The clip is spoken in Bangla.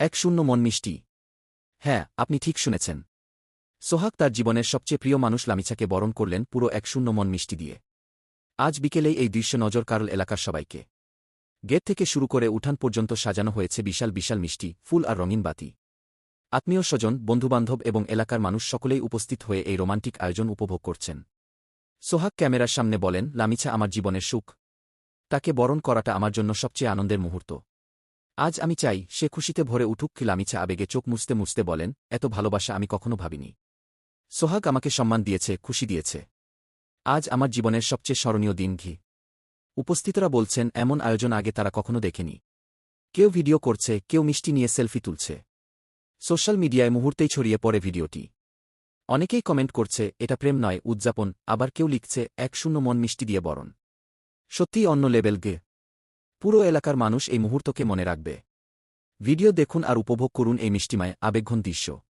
এক শূন্য মন মিষ্টি। হ্যাঁ আপনি ঠিক শুনেছেন। সোহাগ তার জীবনের সবচেয়ে প্রিয় মানুষ লামিছাকে বরণ করলেন পুরো এক শূন্য মন মিষ্টি দিয়ে। আজ বিকেলেই এই দৃশ্য নজর কারল এলাকার সবাইকে। গেট থেকে শুরু করে উঠান পর্যন্ত সাজানো হয়েছে বিশাল বিশাল মিষ্টি, ফুল আর রঙিন বাতি। আত্মীয় স্বজন, বন্ধুবান্ধব এবং এলাকার মানুষ সকলেই উপস্থিত হয়ে এই রোমান্টিক আয়োজন উপভোগ করছেন। সোহাগ ক্যামেরার সামনে বলেন, লামিছা আমার জীবনের সুখ। তাকে বরণ করাটা আমার জন্য সবচেয়ে আনন্দের মুহূর্ত। আজ আমি চাই সে খুশিতে ভরে উঠুক কি লামিছা আবেগে চোখ মুছতে মুছতে বলেন, এত ভালোবাসা আমি কখনো ভাবিনি। সোহাগ আমাকে সম্মান দিয়েছে, খুশি দিয়েছে। আজ আমার জীবনের সবচেয়ে স্মরণীয় দিন ঘি। উপস্থিতরা বলছেন, এমন আয়োজন আগে তারা কখনো দেখেনি। কেউ ভিডিও করছে, কেউ মিষ্টি নিয়ে সেলফি তুলছে। সোশ্যাল মিডিয়ায় মুহূর্তেই ছড়িয়ে পড়ে ভিডিওটি। অনেকেই কমেন্ট করছে, এটা প্রেম নয়, উদযাপন। আবার কেউ লিখছে, এক শূন্য মন মিষ্টি দিয়ে বরণ। সত্যিই অন্য লেভেল গে। পুরো এলাকার মানুষ এই মুহূর্তকে মনে রাখবে। ভিডিও দেখুন আর উপভোগ করুন এই মিষ্টিমায়, আবেগঘন দৃশ্য।